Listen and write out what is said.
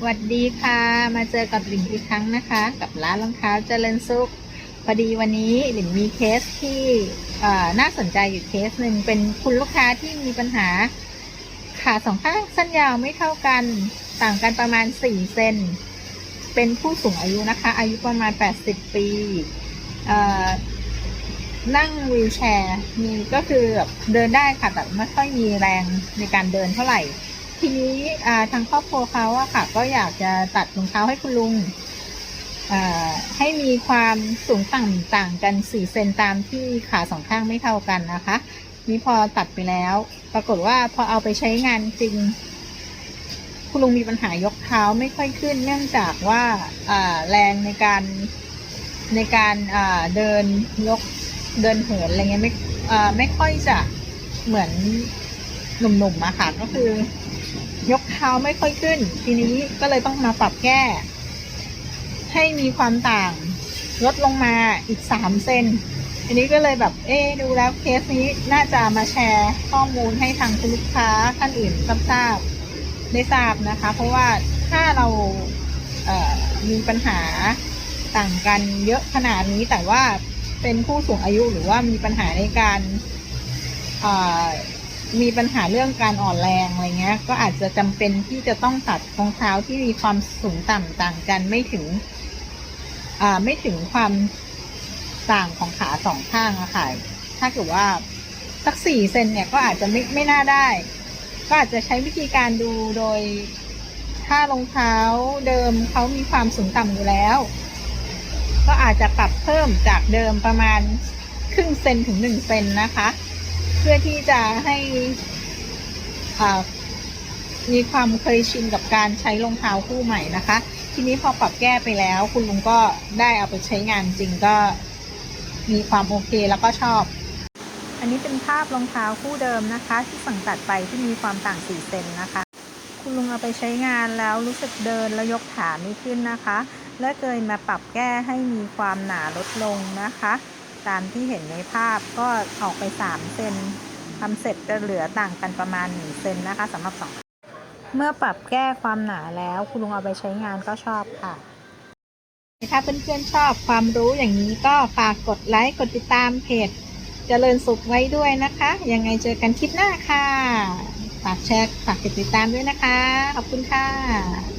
สวัสดีค่ะ มาเจอกับหลินอีกครั้งนะคะ กับร้านรองเท้าเจริญสุขพอดีวันนี้หลินมีเคสที่น่าสนใจอยู่เคสหนึ่งเป็นคุณลูกค้าที่มีปัญหา ขาสองข้างสั้นยาวไม่เท่ากันต่างกันประมาณ 4 เซนเป็นผู้สูงอายุนะคะ อายุประมาณ 80 ปีนั่งวีลแชร์มีก็คือแบบเดินได้ค่ะแต่ไม่ค่อยมีแรงในการเดินเท่าไหร่ ทีนี้ทางครอบครัวเขาอะค่ะ ก็อยากจะตัดรองเท้าให้คุณลุงให้มีความสูงต่ำต่างกัน4เซนตามที่ขาสองข้างไม่เท่ากันนะคะ นี่พอตัดไปแล้ว ปรากฏว่าพอเอาไปใช้งานจริง คุณลุงมีปัญหายกเท้าไม่ค่อยขึ้น เนื่องจากว่าแรงในการในการเดินยกเดินเหินอะไรเงี้ยไม่ไม่ค่อยจะเหมือนหนุ่มๆอะค่ะก็คือ ยกเท้าไม่ค่อยขึ้น ทีนี้ก็เลยต้องมาปรับแก้ ให้มีความต่างลดลงมาอีกสามเซนทีนี้ก็เลยแบบ เอ๊ดูแล้วเคสนี้น่าจะมาแชร์ข้อมูลให้ทางลูกค้าท่านอื่นทราบได้ทราบนะคะ เพราะว่าถ้าเราเมีปัญหาต่างกันเยอะขนาดนี้แต่ว่าเป็นผู้สูงอายุหรือว่ามีปัญหาในการ มีปัญหาเรื่องการอ่อนแรงอะไรเงี้ย ก็อาจจะจำเป็นที่จะต้องตัดรองเท้าที่มีความสูงต่ำต่างกันไม่ถึง อ่าไม่ถึงความต่างของขาสองข้างอะค่ะ ถ้าเกิดว่าสักสี่เซนเนี่ยก็อาจจะไม่ไม่น่าได้ ก็อาจจะใช้วิธีการดูโดย ถ้ารองเท้าเดิมเขามีความสูงต่ำอยู่แล้ว ก็อาจจะปรับเพิ่มจากเดิมประมาณครึ่งเซนถึงหนึ่งเซนนะคะ พื่อที่จะให้มีความเคยชินกับการใช้รองเท้าคู่ใหม่นะคะ ทีนี้พอปรับแก้ไปแล้ว คุณลุงก็ได้เอาไปใช้งานจริงก็มีความโอเคแล้วก็ชอบ อันนี้เป็นภาพรองเท้าคู่เดิมนะคะ ที่สั่งตัดไปที่มีความต่าง4เซนนะคะ คุณลุงเอาไปใช้งานแล้วรู้สึกเดินแล้วยกขาไม่ขึ้นนะคะ และเคยมาปรับแก้ให้มีความหนาลดลงนะคะ ตามที่เห็นในภาพก็ออกไป 3 เซนทำเสร็จจะเหลือต่างกันประมาณ 1 เซนนะคะสำหรับสองเมื่อปรับแก้ความหนาแล้วคุณลุงเอาไปใช้งานก็ชอบค่ะ ถ้าเพื่อนๆชอบความรู้อย่างนี้ก็ฝากกดไลค์ กดติดตามเพจเจริญสุขไว้ด้วยนะคะ ยังไงเจอกันคลิปหน้าค่ะ ฝากแชร์ฝากกดติดตามด้วยนะคะ ขอบคุณค่ะ